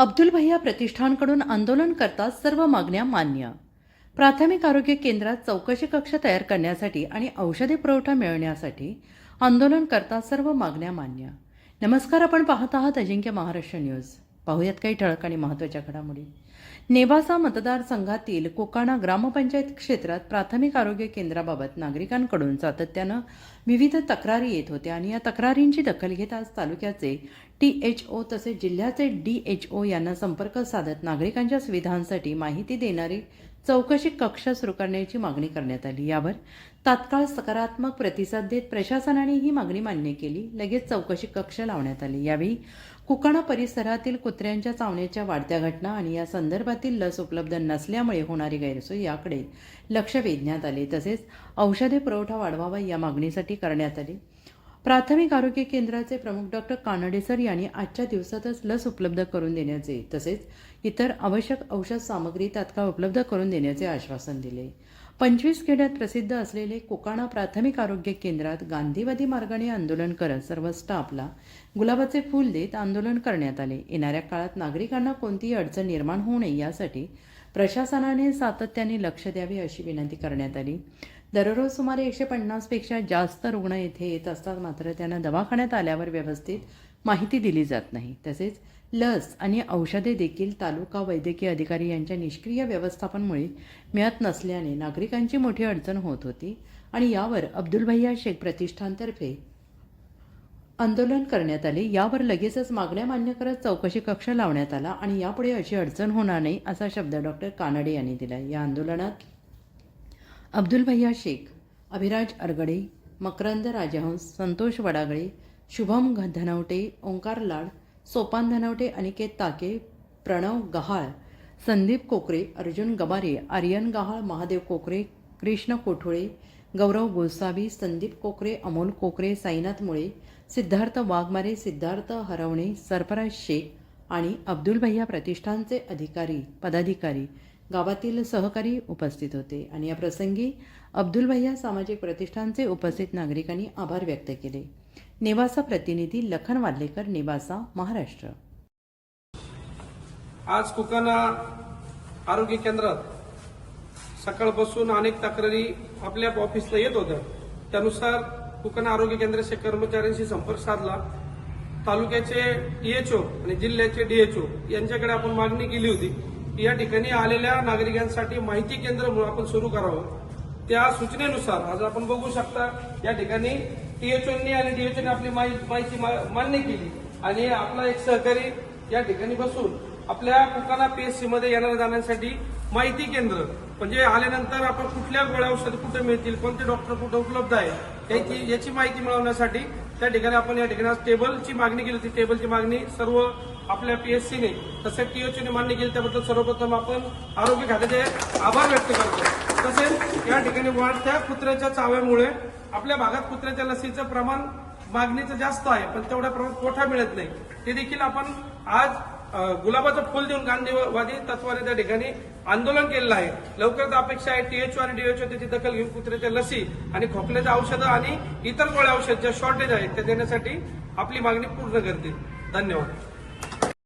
अब्दुल भैया प्रतिष्ठानकडून आंदोलन करता सर्व मागण्या मान्य. प्राथमिक आरोग्य केंद्रात चौकशी कक्ष तयार करण्यासाठी आणि औषधी पुरवठा मिळवण्यासाठी आंदोलन करता सर्व मागण्या मान्य. नमस्कार आपण पाहत आहात अजिंक्य महाराष्ट्र न्यूज. पाहूयात काही ठळक आणि महत्त्वाच्या घडामोडी. नेवासा मतदारसंघातील कोकाणा ग्रामपंचायत क्षेत्रात प्राथमिक आरोग्य केंद्राबाबत नागरिकांकडून सातत्यानं विविध तक्रारी येत होत्या आणि या तक्रारींची दखल घेत आज तालुक्याचे टी एच ओ तसेच जिल्ह्याचे डी एच ओ यांना संपर्क साधत नागरिकांच्या सुविधांसाठी माहिती देणारी चौकशी कक्ष सुरू करण्याची मागणी करण्यात आली. यावर तात्काळ सकारात्मक प्रतिसाद देत प्रशासनाने ही मागणी मान्य केली. लगेच चौकशी कक्ष लावण्यात आले. यावेळी कुकाणा परिसरातील कुत्र्यांच्या चावण्याच्या वाढत्या घटना आणि या संदर्भातील लस उपलब्ध नसल्यामुळे होणारी गैरसोय याकडे लक्ष वेधण्यात आले. तसेच औषधे पुरवठा वाढवावा या मागणीसाठी करण्यात आली. प्राथमिक आरोग्य केंद्राचे प्रमुख डॉक्टर कानडे सर यांनी आजच्या दिवसातच लस उपलब्ध करून देण्याचे तसेच इतर आवश्यक औषध सामग्री तात्काळ उपलब्ध करून देण्याचे आश्वासन दिले. पंचवीस खेड्यात प्रसिद्ध असलेले कोकाणा प्राथमिक आरोग्य केंद्रात गांधीवादी मार्गाने आंदोलन करत सर्व स्टाफला गुलाबाचे फूल देत आंदोलन करण्यात आले. येणाऱ्या काळात नागरिकांना कोणतीही अडचण निर्माण होऊ नये यासाठी प्रशासनाने सातत्याने लक्ष द्यावे अशी विनंती करण्यात आली. दररोज सुमारे एकशे पन्नासपेक्षा जास्त रुग्ण येथे येत असतात. मात्र त्यांना दवाखान्यात आल्यावर व्यवस्थित माहिती दिली जात नाही. तसेच लस आणि औषधे देखील तालुका वैद्यकीय अधिकारी यांच्या निष्क्रिय व्यवस्थापनमुळे मिळत नसल्याने नागरिकांची मोठी अडचण होत होती आणि यावर अब्दुल भैया शेख प्रतिष्ठानतर्फे आंदोलन करण्यात आले. यावर लगेचच मागण्या मान्य करत चौकशी कक्ष लावण्यात आला आणि यापुढे अशी अडचण होणार नाही असा शब्द डॉक्टर कानडे यांनी दिला. या आंदोलनात अब्दुल भैया शेख अभिराज अरगडे मकरंद राजहंस संतोष वडागळे शुभम धनवटे ओंकार लाड सोपान धनवटे अनिकेत ताके प्रणव गहाळ संदीप कोकरे अर्जुन गबारे आर्यन गहाळ महादेव कोकरे कृष्ण कोठोळे गौरव गोसावी संदीप कोकरे अमोल कोकरे साईनाथ मुळे सिद्धार्थ वाघमारे सिद्धार्थ हरवणे सरफराज शेख आणि अब्दुल भैया प्रतिष्ठानचे अधिकारी पदाधिकारी गावातील सहकारी उपस्थित होते आणि या प्रसंगी अब्दुल भैया सामाजिक प्रतिष्ठानचे उपस्थित नागरिकांनी आभार व्यक्त केले. नेवासा प्रतिनिधी लखन वादलेकर नेवासा महाराष्ट्र. आज कुकाना आरोग्य केंद्रात सकाळपासून अनेक तक्रारी आपल्या ऑफिसला येत होत्या. त्यानुसार कुकाना आरोग्य केंद्राच्या कर्मचाऱ्यांशी संपर्क साधला. तालुक्याचे डीएचओ आणि जिल्ह्याचे डीएचओ यांच्याकडे आपण मागणी केली होती. की या ठिकाणी आलेल्या नागरिकांसाठी माहिती केंद्र म्हणून आपण सुरू करावं. त्या सूचनेनुसार आज आपण बघू शकता या ठिकाणी टीएचओनी आणि डीएचओने आपली माहिती मा- मान्य केली. आणि आपला एक सहकारी या ठिकाणी बसून आपल्या कुकाना पीएससी मध्ये येणाऱ्या जाण्यासाठी माहिती केंद्र म्हणजे आल्यानंतर आपण कुठल्या गोळ्या औषध कुठे मिळतील कोणते डॉक्टर कुठे उपलब्ध आहे याची याची माहिती मिळवण्यासाठी त्या ठिकाणी आपण या ठिकाणी टेबलची मागणी केली होती. टेबलची मागणी सर्व आपल्या पीएससीने तसेच टीओसीने मान्य केली. त्याबद्दल सर्वप्रथम आपण आरोग्य खात्याचे आभार व्यक्त करतो. तसेच या ठिकाणी वाढत्या कुत्र्याच्या चाव्यामुळे आपल्या भागात कुत्र्याच्या लसीचं प्रमाण मागणीचं जास्त आहे पण तेवढ्या प्रमाणात कोठा मिळत नाही. ते देखील आपण आज गुलाबाचं फुल देऊन गांधीवादी तत्वाने त्या ठिकाणी आंदोलन केलेलं आहे. लवकरच अपेक्षा आहे टीएचओ आणि डीएचओ त्याची दखल घेऊन कुत्र्याच्या लसी आणि खोकल्याच्या औषधं आणि इतर गोळ्या औषध ज्या शॉर्टेज आहेत त्या देण्यासाठी आपली मागणी पूर्ण करतील. धन्यवाद.